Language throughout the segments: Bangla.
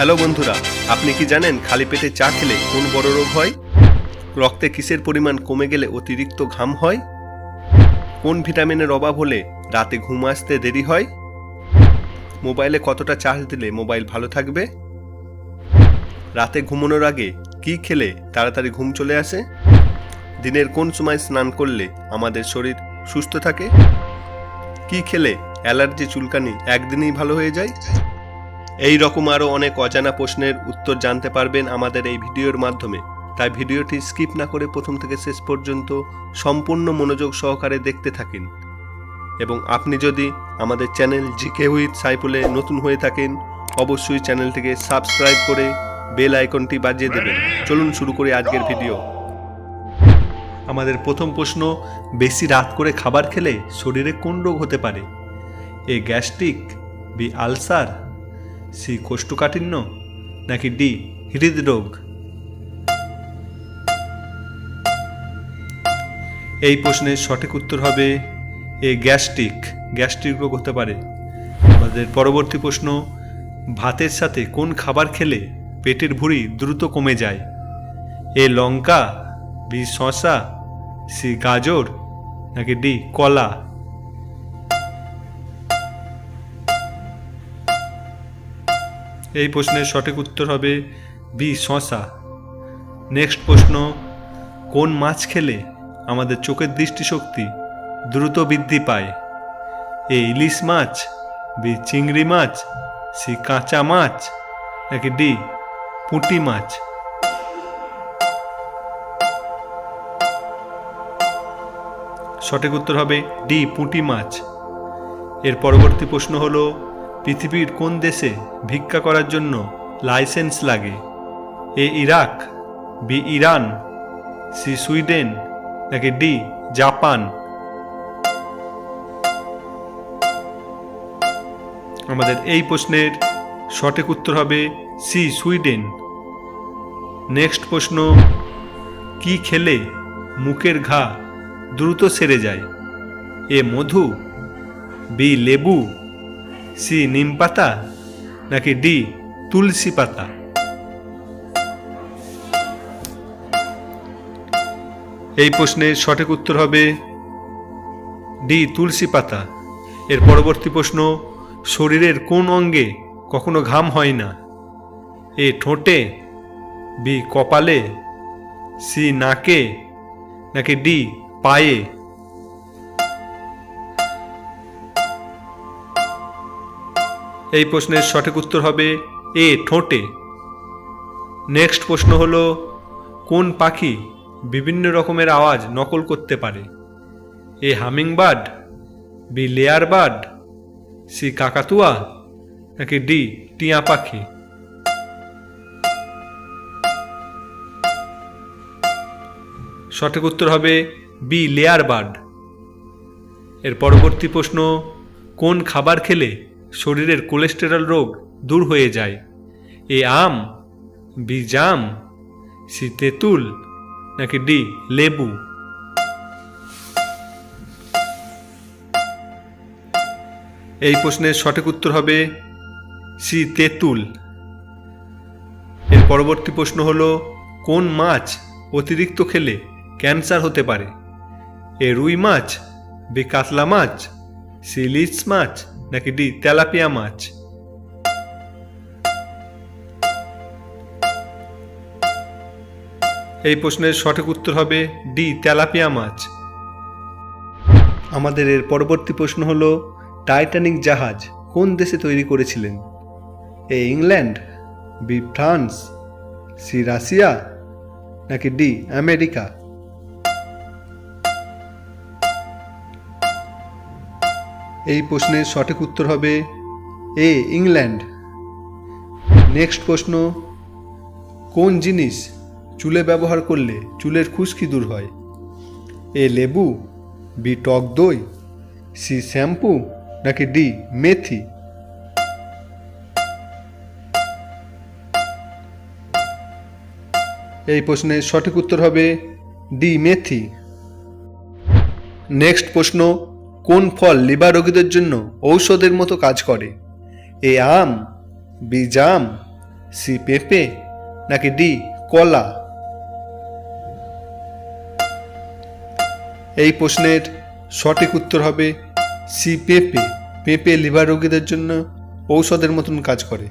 হ্যালো বন্ধুরা, আপনি কি জানেন খালি পেটে চা খেলে কোন বড় রোগ হয়? রক্তে কিসের পরিমাণ কমে গেলে অতিরিক্ত ঘাম হয়? কোন ভিটামিনের অভাব হলে রাতে ঘুম আসতে দেরি হয়? মোবাইলে কতটা চার্জ দিলে মোবাইল ভালো থাকবে? রাতে ঘুমানোর আগে কি খেলে তাড়াতাড়ি ঘুম চলে আসে? দিনের কোন সময় স্নান করলে আমাদের শরীর সুস্থ থাকে? কি খেলে অ্যালার্জি চুলকানি একদিনেই ভালো হয়ে যায়? এই রকম আরও অনেক অজানা প্রশ্নের উত্তর জানতে পারবেন আমাদের এই ভিডিওর মাধ্যমে। তাই ভিডিওটি স্কিপ না করে প্রথম থেকে শেষ পর্যন্ত সম্পূর্ণ মনোযোগ সহকারে দেখতে থাকেন। এবং আপনি যদি আমাদের চ্যানেল জিকে উইথ সাইফুলে নতুন হয়ে থাকেন, অবশ্যই চ্যানেলটিকে সাবস্ক্রাইব করে বেল আইকনটি বাজিয়ে দেবেন। চলুন শুরু করি আজকের ভিডিও। আমাদের প্রথম প্রশ্ন, বেশি রাত করে খাবার খেলে শরীরে কোন রোগ হতে পারে? A gastric, B ulcer C কোষ্ঠকাঠিন্য নাকি ডি, হৃদরোগ? এই প্রশ্নের সঠিক উত্তর হবে এ গ্যাস্ট্রিক। গ্যাস্ট্রিক রোগ হতে পারে। আমাদের পরবর্তী প্রশ্ন, ভাতের সাথে কোন খাবার খেলে পেটের ভুঁড়ি দ্রুত কমে যায়? এ লঙ্কা, বি শশা সি গাজর, নাকি ডি কলা? এই প্রশ্নের সঠিক উত্তর হবে বি, শশা। নেক্সট প্রশ্ন, কোন মাছ খেলে আমাদের চোখের দৃষ্টিশক্তি দ্রুত বৃদ্ধি পায়? এ ইলিশ মাছ, বি চিংড়ি মাছ, সি কাঁচা মাছ, নাকি ডি পুঁটি মাছ? সঠিক উত্তর হবে ডি, পুঁটি মাছ। এর পরবর্তী প্রশ্ন হলো পৃথিবীর কোন দেশে ভিক্ষা করার জন্য লাইসেন্স লাগে? A Iraq, B Iran, C Sweden, নাকি ডি জাপান? আমাদের এই প্রশ্নের সঠিক উত্তর হবে সি সুইডেন। নেক্সট প্রশ্ন, কি খেলে মুখের ঘা দ্রুত সেরে যায়? এ মধু, বি লেবু সি নিম পাতা নাকি ডি তুলসী পাতা? এই প্রশ্নের সঠিক উত্তর হবে ডি তুলসী পাতা। এর পরবর্তী প্রশ্ন, শরীরের কোন অঙ্গে কখনো ঘাম হয় না? এ ঠোঁটে, বি কপালে, সি নাকে, নাকি ডি পায়ে? এই প্রশ্নের সঠিক উত্তর হবে এ, ঠোঁটে। নেক্সট প্রশ্ন হলো, কোন পাখি বিভিন্ন রকমের আওয়াজ নকল করতে পারে? A humming bird B lyre bird C, কাকাতুয়া, নাকি ডি, টিয়া পাখি? সঠিক উত্তর হবে বি লেয়ার বার্ড এর পরবর্তী প্রশ্ন, কোন খাবার খেলে শরীরের কোলেস্টেরল রোগ দূর হয়ে যায়। এ আম বি জাম সি তেঁতুল, নাকি ডি লেবু? এই প্রশ্নের সঠিক উত্তর হবে সি তেঁতুল। এর পরবর্তী প্রশ্ন হলো, কোন মাছ অতিরিক্ত খেলে ক্যান্সার হতে পারে? এ রুই মাছ, বি কাতলা মাছ, সি ইলিশ মাছ নাকি ডি, তেলাপিয়া মাছ? এই প্রশ্নের সঠিক উত্তর হবে ডি, তেলাপিয়া মাছ। আমাদের এর পরবর্তী প্রশ্ন হলো, টাইটানিক জাহাজ কোন দেশে তৈরি করেছিলেন? A England, B France, C Russia, নাকি ডি আমেরিকা? এই প্রশ্নের সঠিক উত্তর হবে এ, ইংল্যান্ড। নেক্সট প্রশ্ন, কোন জিনিস চুলে ব্যবহার করলে চুলের খুশকি দূর হয়? এ, লেবু, বি, টক দই, সি, শ্যাম্পু, নাকি ডি, মেথি? এই প্রশ্নের সঠিক উত্তর হবে ডি, মেথি। নেক্সট প্রশ্ন কোন ফল লিভার রোগীদের জন্য ঔষধের মতো কাজ করে? এ আম বি জাম সি পেঁপে, নাকি ডি কলা? এই প্রশ্নের সঠিক উত্তর হবে সি পেঁপে। পেঁপে লিভার রোগীদের জন্য ঔষধের মতন কাজ করে।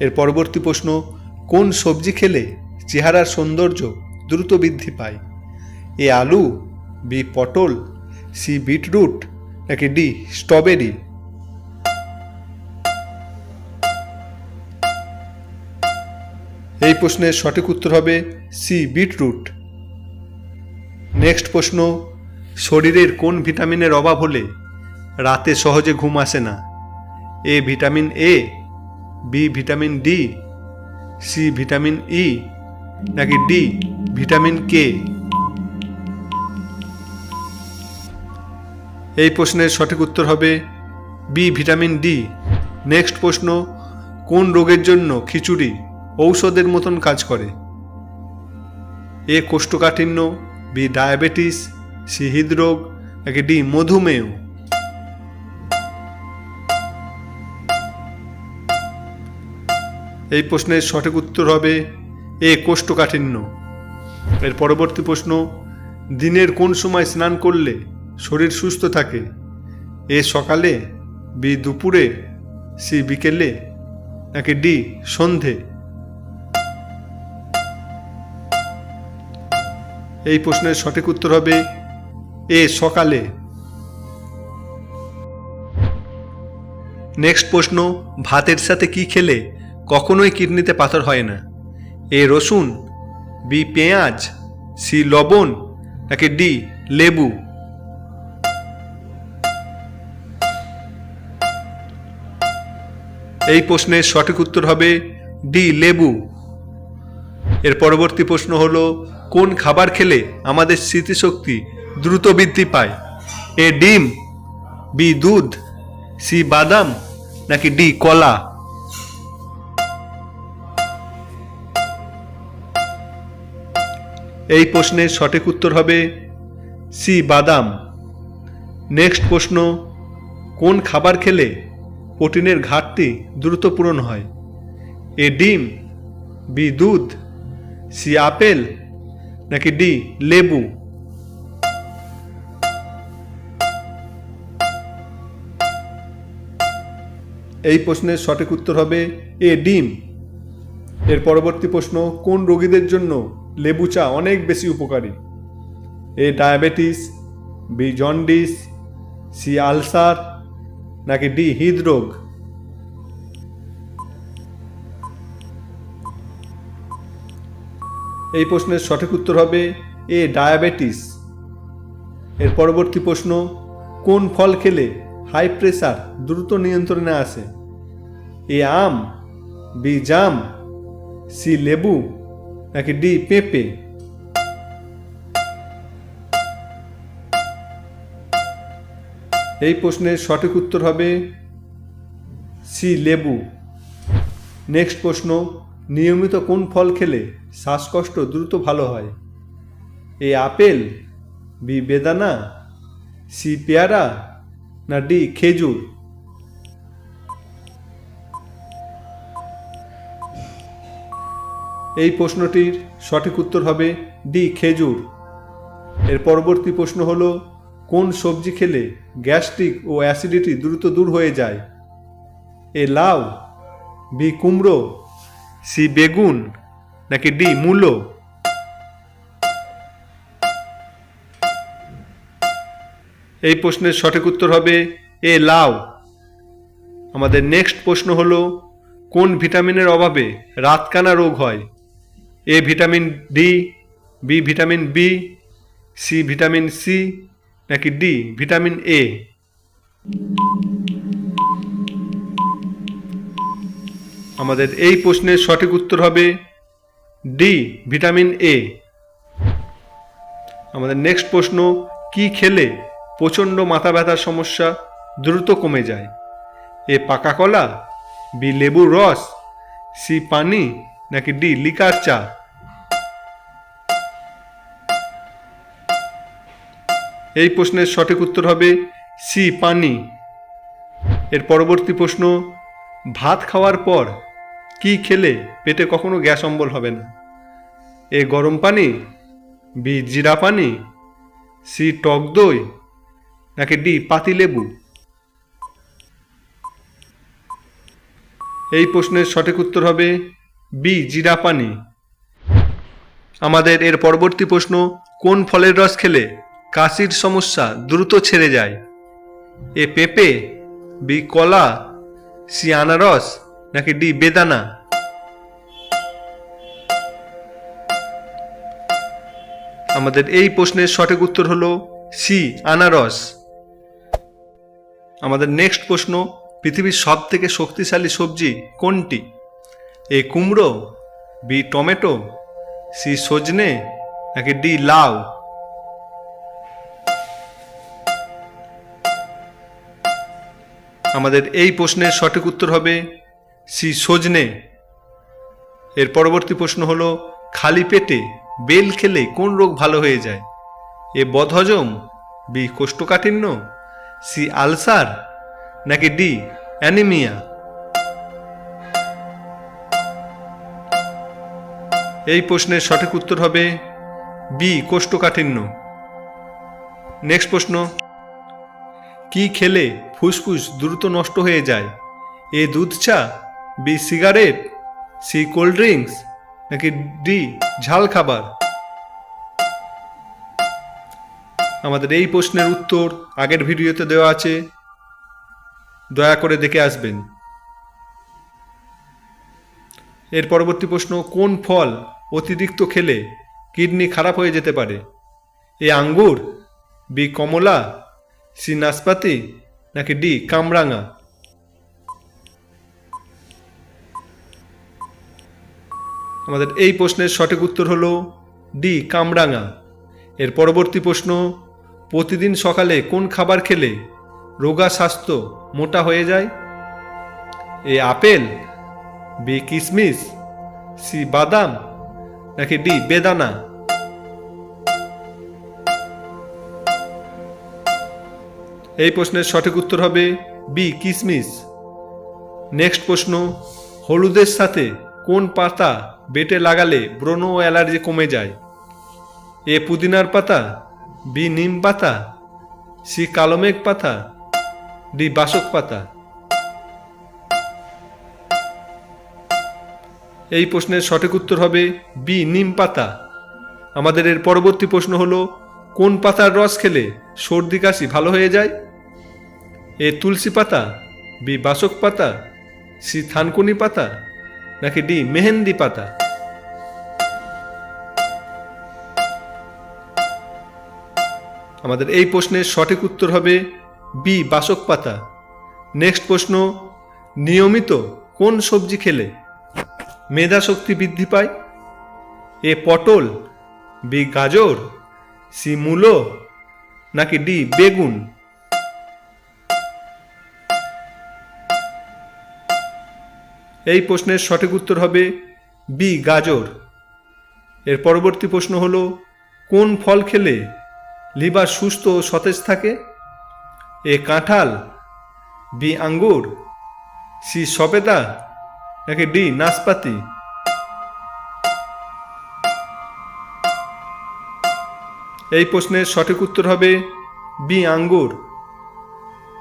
এর পরবর্তী প্রশ্ন, কোন সবজি খেলে চেহারার সৌন্দর্য দ্রুত বৃদ্ধি পায়? এ আলু, বি পটল সি বিটরুট নাকি ডি স্ট্রবেরি? এই প্রশ্নের সঠিক উত্তর হবে সি বিটরুট। নেক্সট প্রশ্ন, শরীরের কোন ভিটামিনের অভাব হলে রাতে সহজে ঘুম আসে না? A vitamin A, B vitamin D, C vitamin E নাকি ডি ভিটামিন কে? এই প্রশ্নের সঠিক উত্তর হবে বি, ভিটামিন ডি। নেক্সট প্রশ্ন, কোন রোগের জন্য খিচুড়ি ঔষধের মতন কাজ করে? এ, কোষ্ঠকাঠিন্য, বি, ডায়াবেটিস, সি, হৃদরোগ, নাকি ডি, মধুমেহ? এই প্রশ্নের সঠিক উত্তর হবে এ, কোষ্ঠকাঠিন্য। এর পরবর্তী প্রশ্ন, দিনের কোন সময় স্নান করলে শরীর সুস্থ থাকে। এ সকালে বি দুপুরে, সি বিকেলে, নাকি ডি সন্ধে। এই প্রশ্নের সঠিক উত্তর হবে এ সকালে। নেক্সট প্রশ্ন, ভাতের সাথে কি খেলে কখনোই কিডনিতে পাথর হয় না? এ রসুন, বি পেঁয়াজ, সি লবণ, নাকি ডি লেবু? এই প্রশ্নের সঠিক উত্তর হবে ডি, লেবু। এর পরবর্তী প্রশ্ন হলো, কোন খাবার খেলে আমাদের স্মৃতিশক্তি দ্রুত বৃদ্ধি পায়? এ, ডিম, বি, দুধ, সি, বাদাম, নাকি ডি, কলা? এই প্রশ্নের সঠিক উত্তর হবে সি, বাদাম। নেক্সট প্রশ্ন, কোন খাবার খেলে প্রোটিনের ঘাটতি দ্রুত পূরণ হয়। এ ডিম, বি দুধ, সি আপেল, নাকি ডি লেবু? এই প্রশ্নের সঠিক উত্তর হবে এ ডিম। এর পরবর্তী প্রশ্ন, কোন রোগীদের জন্য লেবু চা অনেক বেশি উপকারী? A diabetes, B jaundice, C ulcer নাকি ডি হৃদরোগ এই প্রশ্নের সঠিক উত্তর হবে এ, ডায়াবেটিস। এর পরবর্তী প্রশ্ন, কোন ফল খেলে হাই প্রেশার দ্রুত নিয়ন্ত্রণে আসে? এ, আম, বি, জাম, সি, লেবু, নাকি ডি, পেঁপে? এই প্রশ্নের সঠিক উত্তর হবে সি, লেবু। নেক্সট প্রশ্ন, নিয়মিত কোন ফল খেলে শ্বাসকষ্ট দ্রুত ভালো হয়? এ, আপেল, বি, বেদানা, সি, পেয়ারা, না ডি, খেজুর? এই প্রশ্নটির সঠিক উত্তর হবে ডি, খেজুর। এর পরবর্তী প্রশ্ন হল কোন সবজি খেলে গ্যাস্ট্রিক ও অ্যাসিডিটি দ্রুত দূর হয়ে যায়? এ লাউ, বি কুমড়ো, সি বেগুন, নাকি ডি মূলো? এই প্রশ্নের সঠিক উত্তর হবে এ লাউ। আমাদের নেক্সট প্রশ্ন হলো, কোন ভিটামিনের অভাবে রাতকানা রোগ হয়? A vitamin D, B vitamin B, C vitamin C নাকি ডি, ভিটামিন এ আমাদের এই প্রশ্নের সঠিক উত্তর হবে ডি ভিটামিন এ আমাদের নেক্সট প্রশ্ন, কি খেলে প্রচণ্ড মাথা ব্যথার সমস্যা দ্রুত কমে যায়? এ পাকা কলা, বি লেবুর রস, সি পানি, নাকি ডি লিকার চা? এই প্রশ্নের সঠিক উত্তর হবে সি, পানি। এর পরবর্তী প্রশ্ন, ভাত খাওয়ার পর কি খেলে পেটে কখনো গ্যাস অম্বল হবে না? এ, গরম পানি, বি, জিরা পানি, সি, টক দই, নাকি ডি, পাতি লেবু? এই প্রশ্নের সঠিক উত্তর হবে বি, জিরা পানি। আমাদের এর পরবর্তী প্রশ্ন, কোন ফলের রস খেলে কাশির সমস্যা দ্রুত ছেড়ে যায়। এ পেঁপে, বি কলা, সি আনারস, নাকি ডি বেদানা? আমাদের এই প্রশ্নের সঠিক উত্তর হলো সি, আনারস। আমাদের নেক্সট প্রশ্ন, পৃথিবীর সব থেকে শক্তিশালী সবজি কোনটি? এ কুমড়ো, বি টমেটো, সি সজনে, নাকি ডি লাউ? আমাদের এই প্রশ্নের সঠিক উত্তর হবে সি সজনে। এর পরবর্তী প্রশ্ন হলো, খালি পেটে বেল খেলে কোন রোগ ভালো হয়ে যায়? এ বদহজম, বি কোষ্ঠকাঠিন্য, সি আলসার, নাকি ডি অ্যানিমিয়া? এই প্রশ্নের সঠিক উত্তর হবে বি কোষ্ঠকাঠিন্য। নেক্সট প্রশ্ন। কি খেলে ফুসফুস দ্রুত নষ্ট হয়ে যায়? এ দুধ চা, B cigarette, C cold drinks, নাকি ডি ঝাল খাবার? আমাদের এই প্রশ্নের উত্তর আগের ভিডিওতে দেওয়া আছে। দয়া করে দেখে আসবেন। এর পরবর্তী প্রশ্ন, কোন ফল অতিরিক্ত খেলে কিডনি খারাপ হয়ে যেতে পারে? এ আঙ্গুর, বি কমলা সি নাশপাতি নাকি ডি কামরাঙা আমাদের এই প্রশ্নের সঠিক উত্তর হলো ডি, কামরাঙা। এর পরবর্তী প্রশ্ন, প্রতিদিন সকালে কোন খাবার খেলে রোগা স্বাস্থ্য মোটা হয়ে যায়? এ, আপেল, বি কিশমিশ সি, বাদাম, নাকি ডি, বেদানা? এই প্রশ্নের সঠিক উত্তর হবে বি কিশমিশ নেক্সট প্রশ্ন, হলুদের সাথে কোন পাতা বেটে লাগালে ব্রণ ও অ্যালার্জি কমে যায়? এ, পুদিনার পাতা, বি, নিম পাতা, সি, কালমেঘ পাতা, ডি, বাসক পাতা। এই প্রশ্নের সঠিক উত্তর হবে বি, নিম পাতা। আমাদের এর পরবর্তী প্রশ্ন হলো, কোন পাতার রস খেলে সর্দি কাশি ভালো হয়ে যায়? এ তুলসী পাতা, বি বাসক পাতা, সি থানকুনি পাতা, নাকি ডি মেহেন্দি পাতা? আমাদের এই প্রশ্নের সঠিক উত্তর হবে বি বাসক পাতা। নেক্সট প্রশ্ন, নিয়মিত কোন সবজি খেলে মেধা শক্তি বৃদ্ধি পায়? এ পটল, বি গাজর, সি মূলো, নাকি ডি বেগুন? এই প্রশ্নের সঠিক উত্তর হবে বি, গাজর। এর পরবর্তী প্রশ্ন হলো, কোন ফল খেলে লিভার সুস্থ ও সতেজ থাকে? এ, কাঁঠাল, বি, আঙ্গুর, সি, সবেদা, নাকি ডি, নাশপাতি? এই প্রশ্নের সঠিক উত্তর হবে বি, আঙ্গুর।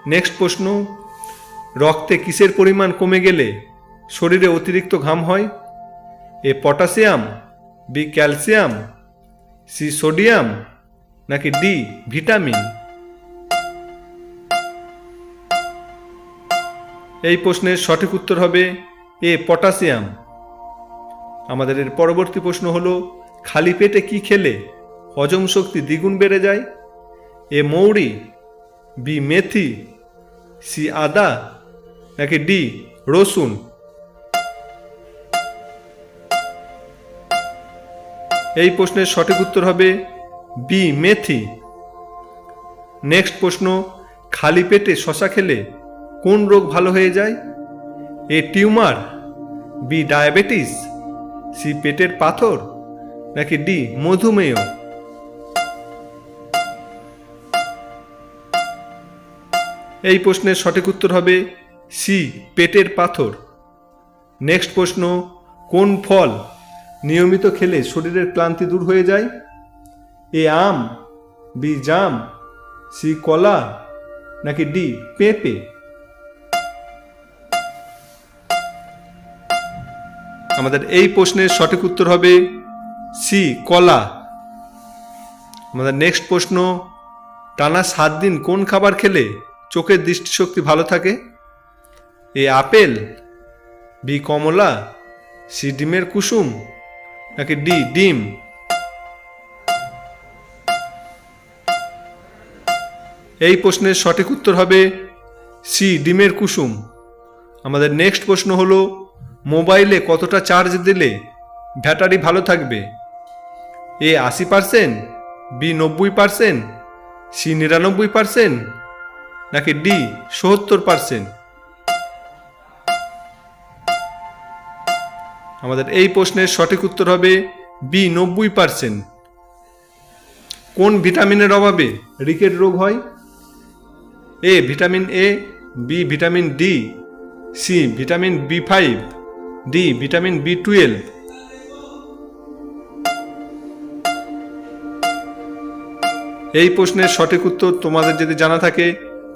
নেক্সট প্রশ্ন, রক্তে কিসের পরিমাণ কমে গেলে শরীরে অতিরিক্ত ঘাম হয়। A potassium, B calcium, C sodium, নাকি ডি ভিটামিন? এই প্রশ্নের সঠিক উত্তর হবে এ পটাশিয়াম। আমাদের এর পরবর্তী প্রশ্ন হলো, খালি পেটে কি খেলে হজম শক্তি দ্বিগুণ বেড়ে যায়? এ মৌরি, বি মেথি, সি আদা, নাকি ডি রসুন? এই প্রশ্নের সঠিক উত্তর হবে বি, মেথি। নেক্সট প্রশ্ন, খালি পেটে শশা খেলে কোন রোগ ভালো হয়ে যায়? A, tumour, B, diabetes, C, পেটের পাথর, নাকি ডি, মধুমেহ? এই প্রশ্নের সঠিক উত্তর হবে সি, পেটের পাথর। নেক্সট প্রশ্ন, কোন ফল নিয়মিত খেলে শরীরের ক্লান্তি দূর হয়ে যায়। এ আম বি জাম, সি কলা, নাকি ডি পেঁপে? আমাদের এই প্রশ্নের সঠিক উত্তর হবে সি কলা। আমাদের নেক্সট প্রশ্ন, টানা সাত দিন কোন খাবার খেলে চোখের দৃষ্টিশক্তি ভালো থাকে? এ আপেল, বি কমলা, সি ডিমের কুসুম নাকি ডি, ডিম? এই প্রশ্নের সঠিক উত্তর হবে সি, ডিমের কুসুম। আমাদের নেক্সট প্রশ্ন হলো, মোবাইলে কতটা চার্জ দিলে ব্যাটারি ভালো থাকবে? এ আশি পার্সেন্ট, বি নব্বই পার্সেন্ট, সি নিরানব্বই পার্সেন্ট, নাকি ডি সত্তর পার্সেন্ট? আমাদের এই প্রশ্নের সঠিক উত্তর হবে বি, নব্বই পার্সেন্ট কোন ভিটামিনের অভাবে রিকেট রোগ হয়? A, vitamin A, B, vitamin D, C, vitamin B five, D, vitamin B twelve. এই প্রশ্নের সঠিক উত্তর তোমাদের যদি জানা থাকে,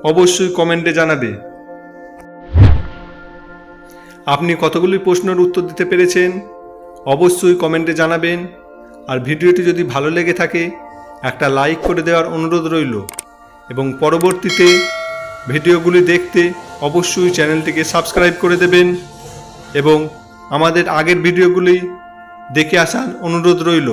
অবশ্যই কমেন্টে জানাবে। আপনি কতগুলি প্রশ্নের উত্তর দিতে পেরেছেন, অবশ্যই কমেন্টে জানাবেন। আর ভিডিওটি যদি ভালো লেগে থাকে, একটা লাইক করে দেওয়ার অনুরোধ রইল। এবং পরবর্তীতে ভিডিওগুলি দেখতে অবশ্যই চ্যানেলটিকে সাবস্ক্রাইব করে দেবেন এবং আমাদের আগের ভিডিওগুলি দেখে আসার অনুরোধ রইল।